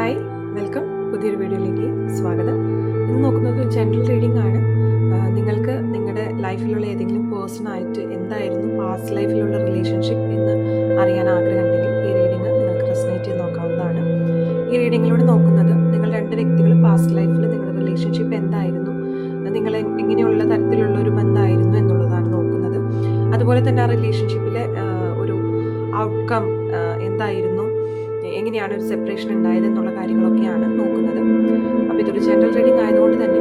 Hi welcome പുതിയൊരു വീഡിയോയിലേക്ക് സ്വാഗതം. ഇന്ന് നോക്കുന്നത് ജനറൽ റീഡിംഗ് ആണ്. നിങ്ങൾക്ക് നിങ്ങളുടെ ലൈഫിലുള്ള ഏതെങ്കിലും പേഴ്സണായിട്ട് എന്തായിരുന്നു പാസ്റ്റ് ലൈഫിലുള്ള റിലേഷൻഷിപ്പ് എന്ന് അറിയാൻ ആഗ്രഹമുണ്ടെങ്കിൽ ഈ റീഡിംഗ് നിങ്ങൾക്ക് റെസനേറ്റ് ചെയ്ത് നോക്കാവുന്നതാണ്. ഈ റീഡിങ്ങിലൂടെ നോക്കുന്നത് നിങ്ങൾ രണ്ട് വ്യക്തികൾ പാസ്റ്റ് ലൈഫിൽ നിങ്ങളുടെ റിലേഷൻഷിപ്പ് എന്തായിരുന്നു? നിങ്ങൾ എങ്ങനെയുള്ള തരത്തിലുള്ള ഒരു ബന്ധമായിരുന്നു എന്നുള്ളതാണ് നോക്കുന്നത്. അതുപോലെ തന്നെ ആ റിലേഷൻഷിപ്പിലെ ഒരു ഔട്ട്കം എന്തായിരുന്നു? എങ്ങനെയാണ് ഒരു സെപ്പറേഷൻ ഉണ്ടായത് എന്നുള്ള കാര്യങ്ങളൊക്കെയാണ് നോക്കുന്നത്. അപ്പോൾ ഇതൊരു ജനറൽ റീഡിംഗ് ആയതുകൊണ്ട് തന്നെ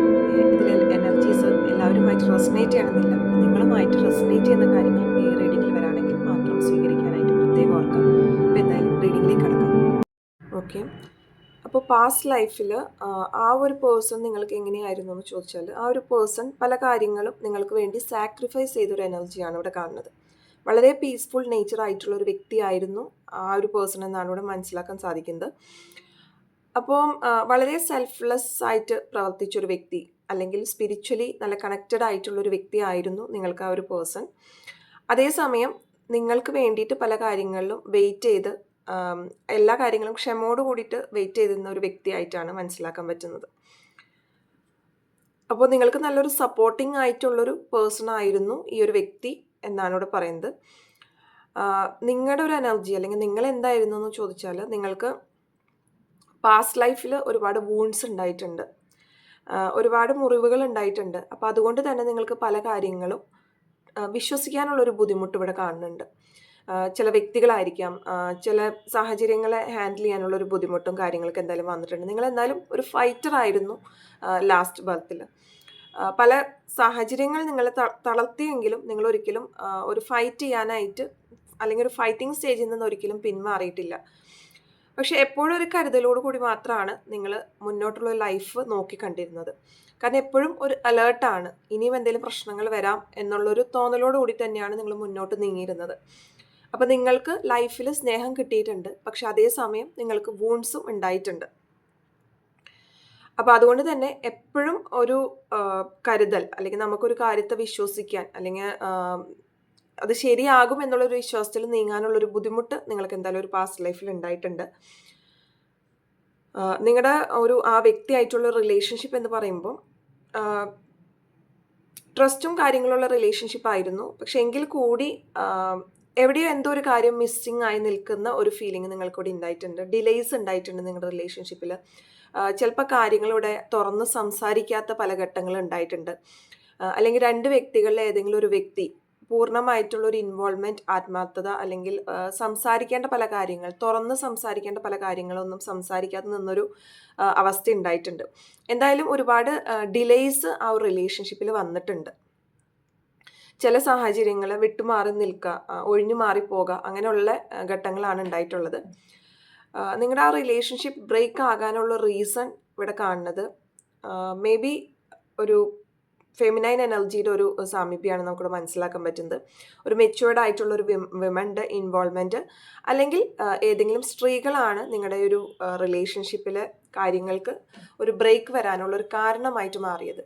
ഇതിലെ എനർജീസ് എല്ലാവരുമായിട്ട് റെസനേറ്റ് ചെയ്യണമെന്നില്ല. നിങ്ങളുമായിട്ട് റെസനേറ്റ് ചെയ്യുന്ന കാര്യങ്ങൾ ഈ റീഡിങ്ങിൽ വരാണെങ്കിൽ മാത്രം സ്വീകരിക്കാനായിട്ട് പ്രത്യേകം ഓർക്കാം അപ്പോൾ എന്തായാലും റീഡിങ്ങിലേക്ക് കിടക്കാം. ഓക്കെ അപ്പോൾ പാസ്റ്റ് ലൈഫിൽ ആ ഒരു പേഴ്സൺ നിങ്ങൾക്ക് എങ്ങനെയായിരുന്നു എന്ന് ചോദിച്ചാൽ ആ ഒരു പേഴ്സൺ പല കാര്യങ്ങളും നിങ്ങൾക്ക് വേണ്ടി സാക്രിഫൈസ് ചെയ്തൊരു എനർജിയാണ് ഇവിടെ കാണുന്നത്. വളരെ പീസ്ഫുൾ നേച്ചർ ആയിട്ടുള്ള ഒരു വ്യക്തിയായിരുന്നു ആ ഒരു പേഴ്സൺ എന്നാണ് ഇവിടെ മനസ്സിലാക്കാൻ സാധിക്കുന്നത്. അപ്പോൾ വളരെ സെൽഫ്ലെസ് ആയിട്ട് പ്രവർത്തിച്ച ഒരു വ്യക്തി അല്ലെങ്കിൽ സ്പിരിച്വലി നല്ല കണക്റ്റഡ് ആയിട്ടുള്ള ഒരു വ്യക്തിയായിരുന്നു നിങ്ങൾക്ക് ആ ഒരു പേഴ്സൺ അതേസമയം നിങ്ങൾക്ക് വേണ്ടിയിട്ട് പല കാര്യങ്ങളിലും വെയിറ്റ് ചെയ്ത് എല്ലാ കാര്യങ്ങളും ക്ഷമയോട് കൂടിയിട്ട് വെയിറ്റ് ചെയ്തിരുന്ന ഒരു വ്യക്തിയായിട്ടാണ് മനസ്സിലാക്കാൻ പറ്റുന്നത്. അപ്പോൾ നിങ്ങൾക്ക് നല്ലൊരു സപ്പോർട്ടിംഗ് ആയിട്ടുള്ളൊരു പേഴ്സൺ ആയിരുന്നു ഈ ഒരു വ്യക്തി. എന്നാണ് ഇവിടെ പറയുന്നത്. നിങ്ങളുടെ ഒരു എനർജി അല്ലെങ്കിൽ നിങ്ങൾ എന്തായിരുന്നു എന്ന് ചോദിച്ചാൽ നിങ്ങൾക്ക് പാസ്റ്റ് ലൈഫിൽ ഒരുപാട് വൂൺസ് ഉണ്ടായിട്ടുണ്ട്. ഒരുപാട് മുറിവുകൾ ഉണ്ടായിട്ടുണ്ട്. അപ്പോൾ അതുകൊണ്ട് തന്നെ നിങ്ങൾക്ക് പല കാര്യങ്ങളും വിശ്വസിക്കാനുള്ളൊരു ബുദ്ധിമുട്ട് ഇവിടെ കാണുന്നുണ്ട് ചില വ്യക്തികളായിരിക്കാം ചില സാഹചര്യങ്ങളെ ഹാൻഡിൽ ചെയ്യാനുള്ള ഒരു ബുദ്ധിമുട്ടും കാര്യങ്ങളൊക്കെ എന്തായാലും വന്നിട്ടുണ്ട്. നിങ്ങൾ എന്തായാലും ഒരു ഫൈറ്റർ ആയിരുന്നു ലാസ്റ്റ് ബർത്തിൽ പല സാഹചര്യങ്ങൾ നിങ്ങളെ തളർത്തിയെങ്കിലും നിങ്ങൾ ഒരിക്കലും ഒരു ഫൈറ്റ് ചെയ്യാനായിട്ട് അല്ലെങ്കിൽ ഒരു ഫൈറ്റിംഗ് സ്റ്റേജിൽ നിന്ന് ഒരിക്കലും പിന്മാറിയിട്ടില്ല. പക്ഷെ എപ്പോഴും ഒരു കരുതലോട് കൂടി മാത്രമാണ് നിങ്ങൾ മുന്നോട്ടുള്ള ലൈഫ് നോക്കിക്കണ്ടിരുന്നത് കാരണം എപ്പോഴും ഒരു അലേർട്ടാണ് ഇനിയും എന്തെങ്കിലും പ്രശ്നങ്ങൾ വരാം എന്നുള്ളൊരു തോന്നലോട് കൂടി തന്നെയാണ് നിങ്ങൾ മുന്നോട്ട് നീങ്ങിയിരുന്നത്. അപ്പോൾ നിങ്ങൾക്ക് ലൈഫിൽ സ്നേഹം കിട്ടിയിട്ടുണ്ട്. പക്ഷെ അതേസമയം നിങ്ങൾക്ക് വൂൺസും ഉണ്ടായിട്ടുണ്ട്. അപ്പോൾ അതുകൊണ്ട് തന്നെ എപ്പോഴും ഒരു കരുതൽ അല്ലെങ്കിൽ നമുക്കൊരു കാര്യത്തെ വിശ്വസിക്കാൻ അല്ലെങ്കിൽ അത് ശരിയാകും എന്നുള്ളൊരു വിശ്വാസത്തിൽ നീങ്ങാനുള്ള ഒരു ബുദ്ധിമുട്ട് നിങ്ങൾക്ക് എന്തായാലും ഒരു പാസ്റ്റ് ലൈഫിൽ ഉണ്ടായിട്ടുണ്ട്. നിങ്ങളുടെ ഒരു ആ വ്യക്തിയായിട്ടുള്ള റിലേഷൻഷിപ്പ് എന്ന് പറയുമ്പോൾ ട്രസ്റ്റും കാര്യങ്ങളുള്ള റിലേഷൻഷിപ്പ് ആയിരുന്നു. പക്ഷെ എങ്കിൽ കൂടി എവിടെയോ എന്തോ ഒരു കാര്യം മിസ്സിങ് ആയി നിൽക്കുന്ന ഒരു ഫീലിംഗ് നിങ്ങൾക്കൂടി ഉണ്ടായിട്ടുണ്ട്. ഡിലേസ് ഉണ്ടായിട്ടുണ്ട് നിങ്ങളുടെ റിലേഷൻഷിപ്പിൽ ചിലപ്പോൾ കാര്യങ്ങളിവിടെ തുറന്ന് സംസാരിക്കാത്ത പല ഘട്ടങ്ങൾ ഉണ്ടായിട്ടുണ്ട് അല്ലെങ്കിൽ രണ്ട് വ്യക്തികളിൽ ഏതെങ്കിലും ഒരു വ്യക്തി പൂർണമായിട്ടുള്ള ഒരു ഇൻവോൾവ്മെന്റ് ആത്മാർത്ഥത അല്ലെങ്കിൽ സംസാരിക്കേണ്ട പല കാര്യങ്ങൾ തുറന്ന് സംസാരിക്കേണ്ട പല കാര്യങ്ങളൊന്നും സംസാരിക്കാതെ നിന്നൊരു അവസ്ഥ ഉണ്ടായിട്ടുണ്ട്. എന്തായാലും ഒരുപാട് ഡിലേയ്സ് ആ ഒരു റിലേഷൻഷിപ്പിൽ വന്നിട്ടുണ്ട്. ചില സാഹചര്യങ്ങൾ വിട്ടുമാറി നിൽക്കുക ഒഴിഞ്ഞു മാറിപ്പോകുക അങ്ങനെയുള്ള ഘട്ടങ്ങളാണ് ഉണ്ടായിട്ടുള്ളത്. നിങ്ങളുടെ ആ റിലേഷൻഷിപ്പ് ബ്രേക്ക് ആകാനുള്ള റീസൺ ഇവിടെ കാണുന്നത്. മേ ബി ഒരു ഫെമിനൈൻ എനർജിയുടെ ഒരു സാമീപ്യമാണ് നമുക്കിവിടെ മനസ്സിലാക്കാൻ പറ്റുന്നത്. ഒരു മെച്ചുവേർഡ് ആയിട്ടുള്ള ഒരു വിമന്റെ ഇൻവോൾവ്മെന്റ് അല്ലെങ്കിൽ ഏതെങ്കിലും സ്ത്രീകളാണ് നിങ്ങളുടെ ഒരു റിലേഷൻഷിപ്പിലെ കാര്യങ്ങൾക്ക് ഒരു ബ്രേക്ക് വരാനുള്ള ഒരു കാരണമായിട്ട് മാറിയത്.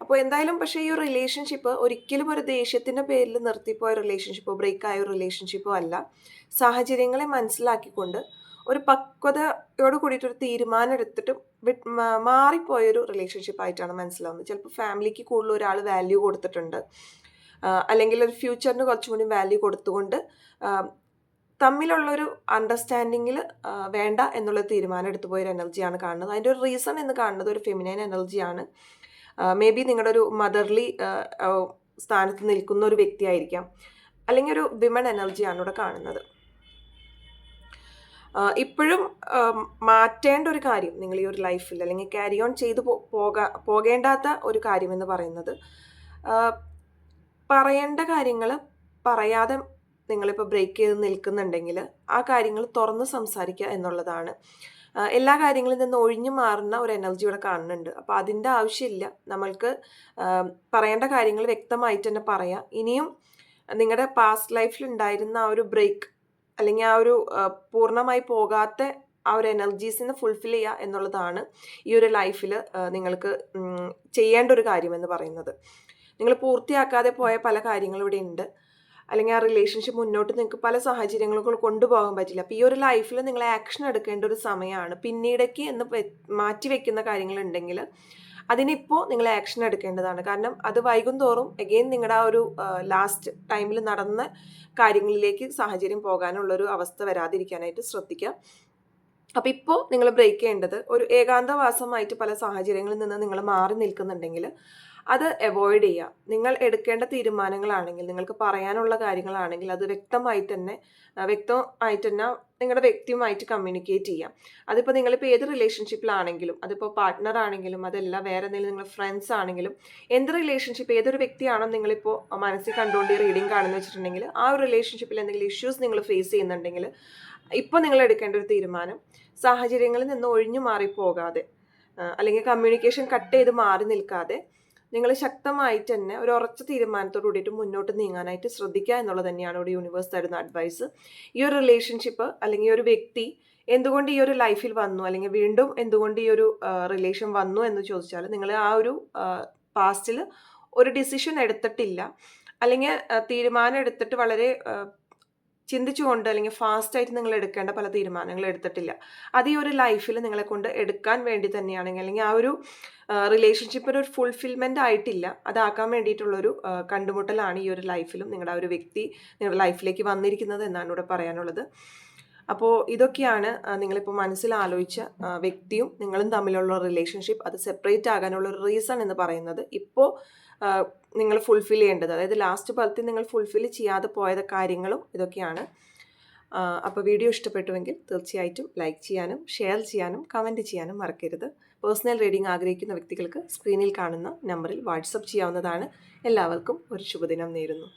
അപ്പോൾ എന്തായാലും പക്ഷേ ഈ ഒരു റിലേഷൻഷിപ്പ് ഒരിക്കലും ഒരു ദേഷ്യത്തിന്റെ പേരിൽ നിർത്തിപ്പോയ റിലേഷൻഷിപ്പോ ബ്രേക്ക് ആയ ഒരു റിലേഷൻഷിപ്പോ അല്ല. സാഹചര്യങ്ങളെ മനസ്സിലാക്കിക്കൊണ്ട് ഒരു പക്വതയോട് കൂടിയിട്ട് ഒരു തീരുമാനം എടുത്തിട്ട് മാറിപ്പോയൊരു റിലേഷൻഷിപ്പ് ആയിട്ടാണ് മനസ്സിലാവുന്നത്. ചിലപ്പോൾ ഫാമിലിക്ക് കൂടുതൽ ഒരാൾ വാല്യൂ കൊടുത്തിട്ടുണ്ട്. അല്ലെങ്കിൽ ഒരു ഫ്യൂച്ചറിന് കുറച്ചും കൂടി വാല്യൂ കൊടുത്തുകൊണ്ട് തമ്മിലുള്ളൊരു അണ്ടർസ്റ്റാൻഡിങ്ങിൽ വേണ്ട എന്നുള്ള തീരുമാനം എടുത്തു പോയൊരു എനർജിയാണ് കാണുന്നത്. അതിന്റെ ഒരു റീസൺ എന്ന് കാണുന്നത് ഒരു ഫെമിനൈൻ എനർജിയാണ് മേ ബി നിങ്ങളുടെ ഒരു മദർലി സ്ഥാനത്ത് നിൽക്കുന്ന ഒരു വ്യക്തിയായിരിക്കാം. അല്ലെങ്കിൽ ഒരു വിമൺ എനർജിയാണ് ഇവിടെ കാണുന്നത്. ഇപ്പോഴും മാറ്റേണ്ട ഒരു കാര്യം നിങ്ങൾ ഈ ഒരു ലൈഫിൽ അല്ലെങ്കിൽ ക്യാരി ഓൺ ചെയ്തു പോകാ പോകേണ്ടാത്ത ഒരു കാര്യമെന്ന് പറയുന്നത് പറയേണ്ട കാര്യങ്ങൾ പറയാതെ നിങ്ങളിപ്പോൾ ബ്രേക്ക് ചെയ്ത് നിൽക്കുന്നുണ്ടെങ്കിൽ ആ കാര്യങ്ങൾ തുറന്ന് സംസാരിക്കുക എന്നുള്ളതാണ്. എല്ലാ കാര്യങ്ങളിൽ നിന്ന് ഒഴിഞ്ഞു മാറുന്ന ഒരു എനർജി ഇവിടെ കാണുന്നുണ്ട്. അപ്പോൾ അതിന്റെ ആവശ്യമില്ല. നമ്മൾക്ക് പറയേണ്ട കാര്യങ്ങൾ വ്യക്തമായിട്ട് തന്നെ പറയാം. ഇനിയും നിങ്ങളുടെ പാസ്റ്റ് ലൈഫിൽ ഉണ്ടായിരുന്ന ആ ഒരു ബ്രേക്ക് അല്ലെങ്കിൽ ആ ഒരു പൂർണമായി പോകാത്ത ആ ഒരു എനർജീസിനെ ഫുൾഫിൽ ചെയ്യുക എന്നുള്ളതാണ് ഈ ഒരു ലൈഫിൽ നിങ്ങൾക്ക് ചെയ്യേണ്ട ഒരു കാര്യമെന്ന് പറയുന്നത്. നിങ്ങൾ പൂർത്തിയാക്കാതെ പോയ പല കാര്യങ്ങളും ഇവിടെ ഉണ്ട്. അല്ലെങ്കിൽ ആ റിലേഷൻഷിപ്പ് മുന്നോട്ട് നിങ്ങൾക്ക് പല സാഹചര്യങ്ങളും കൊണ്ടുപോകാൻ പറ്റില്ല. അപ്പോൾ ഈ ഒരു ലൈഫിൽ നിങ്ങൾ ആക്ഷൻ എടുക്കേണ്ട ഒരു സമയമാണ്. പിന്നീടേക്ക് എന്ന് മാറ്റി വെക്കുന്ന കാര്യങ്ങളുണ്ടെങ്കിൽ അതിനിപ്പോൾ നിങ്ങൾ ആക്ഷൻ എടുക്കേണ്ടതാണ്. കാരണം അത് വൈകും തോറും എഗെയിൻ നിങ്ങളുടെ ആ ഒരു ലാസ്റ്റ് ടൈമിൽ നടന്ന കാര്യങ്ങളിലേക്ക് സാഹചര്യം പോകാനുള്ളൊരു അവസ്ഥ വരാതിരിക്കാനായിട്ട് ശ്രദ്ധിക്കുക അപ്പോൾ ഇപ്പോൾ നിങ്ങൾ ബ്രേക്ക് ചെയ്യേണ്ടത് ഒരു ഏകാന്തവാസമായിട്ട് പല സാഹചര്യങ്ങളിൽ നിന്ന് നിങ്ങൾ മാറി നിൽക്കുന്നുണ്ടെങ്കിൽ അത് അവോയ്ഡ് ചെയ്യുക. നിങ്ങൾ എടുക്കേണ്ട തീരുമാനങ്ങളാണെങ്കിൽ നിങ്ങൾക്ക് പറയാനുള്ള കാര്യങ്ങളാണെങ്കിൽ അത് വ്യക്തമായി തന്നെ വ്യക്തമായി വ്യക്തമായിട്ട് തന്നെ നിങ്ങളുടെ വ്യക്തിയുമായിട്ട് കമ്മ്യൂണിക്കേറ്റ് ചെയ്യാം അതിപ്പോൾ നിങ്ങളിപ്പോൾ ഏത് റിലേഷൻഷിപ്പിലാണെങ്കിലും അതിപ്പോൾ പാർട്ട്ണർ ആണെങ്കിലും അതല്ല വേറെ എന്തെങ്കിലും നിങ്ങൾ ഫ്രണ്ട്സ് ആണെങ്കിലും എന്ത് റിലേഷൻഷിപ്പ് ഏതൊരു വ്യക്തിയാണോ നിങ്ങളിപ്പോൾ മനസ്സിൽ കണ്ടുകൊണ്ട് ഈ റീഡിങ് കാണുന്നു വെച്ചിട്ടുണ്ടെങ്കിൽ ആ ഒരു റിലേഷൻഷിപ്പിൽ എന്തെങ്കിലും ഇഷ്യൂസ് നിങ്ങൾ ഫേസ് ചെയ്യുന്നുണ്ടെങ്കിൽ ഇപ്പോൾ നിങ്ങൾ എടുക്കേണ്ട ഒരു തീരുമാനം സാഹചര്യങ്ങളിൽ നിന്ന് ഒഴിഞ്ഞു മാറിപ്പോകാതെ അല്ലെങ്കിൽ കമ്മ്യൂണിക്കേഷൻ കട്ട് ചെയ്ത് മാറി നിൽക്കാതെ നിങ്ങൾ ശക്തമായിട്ട് തന്നെ ഒരു ഉറച്ച തീരുമാനത്തോട് കൂടിയിട്ട് മുന്നോട്ട് നീങ്ങാനായിട്ട് ശ്രദ്ധിക്കുക എന്നുള്ളത് തന്നെയാണ് ഇവിടെ യൂണിവേഴ്സ് തരുന്ന അഡ്വൈസ് ഈ ഒരു റിലേഷൻഷിപ്പ് അല്ലെങ്കിൽ ഒരു വ്യക്തി എന്തുകൊണ്ട് ഈ ഒരു ലൈഫിൽ വന്നു? അല്ലെങ്കിൽ വീണ്ടും എന്തുകൊണ്ട് ഈ ഒരു റിലേഷൻ വന്നു എന്ന് ചോദിച്ചാൽ നിങ്ങൾ ആ ഒരു പാസ്റ്റിൽ ഒരു ഡിസിഷൻ എടുത്തിട്ടില്ല. അല്ലെങ്കിൽ തീരുമാനം എടുത്തിട്ട് വളരെ ചിന്തിച്ചുകൊണ്ട് അല്ലെങ്കിൽ ഫാസ്റ്റായിട്ട് നിങ്ങൾ എടുക്കേണ്ട പല തീരുമാനങ്ങൾ എടുത്തിട്ടില്ല. അത് ഈ ഒരു ലൈഫിൽ നിങ്ങളെ കൊണ്ട് എടുക്കാൻ വേണ്ടി തന്നെയാണെങ്കിൽ അല്ലെങ്കിൽ ആ ഒരു റിലേഷൻഷിപ്പിൽ ഒരു ഫുൾഫിൽമെന്റ് ആയിട്ടില്ല. അതാക്കാൻ വേണ്ടിയിട്ടുള്ളൊരു കണ്ടുമുട്ടലാണ് ഈ ഒരു ലൈഫിലും നിങ്ങളുടെ ആ ഒരു വ്യക്തി നിങ്ങളുടെ ലൈഫിലേക്ക് വന്നിരിക്കുന്നത് എന്നാണ് ഇവിടെ പറയാനുള്ളത്. അപ്പോൾ ഇതൊക്കെയാണ് നിങ്ങളിപ്പോൾ മനസ്സിൽ ആലോചിച്ച വ്യക്തിയും നിങ്ങളും തമ്മിലുള്ള റിലേഷൻഷിപ്പ് അത് സെപ്പറേറ്റ് ആകാനുള്ള ഒരു റീസൺ എന്ന് പറയുന്നത്. ഇപ്പോൾ നിങ്ങൾ ഫുൾഫിൽ ചെയ്യേണ്ടത്. അതായത് ലാസ്റ്റ് പലത്തിൽ നിങ്ങൾ ഫുൾഫിൽ ചെയ്യാതെ പോയത് കാര്യങ്ങളും ഇതൊക്കെയാണ്. അപ്പോൾ വീഡിയോ ഇഷ്ടപ്പെട്ടുവെങ്കിൽ തീർച്ചയായിട്ടും ലൈക്ക് ചെയ്യാനും ഷെയർ ചെയ്യാനും കമന്റ് ചെയ്യാനും മറക്കരുത്. പേഴ്സണൽ റീഡിംഗ് ആഗ്രഹിക്കുന്ന വ്യക്തികൾക്ക് സ്ക്രീനിൽ കാണുന്ന നമ്പറിൽ വാട്സപ്പ് ചെയ്യാവുന്നതാണ്. എല്ലാവർക്കും ഒരു ശുഭദിനം നേരുന്നു.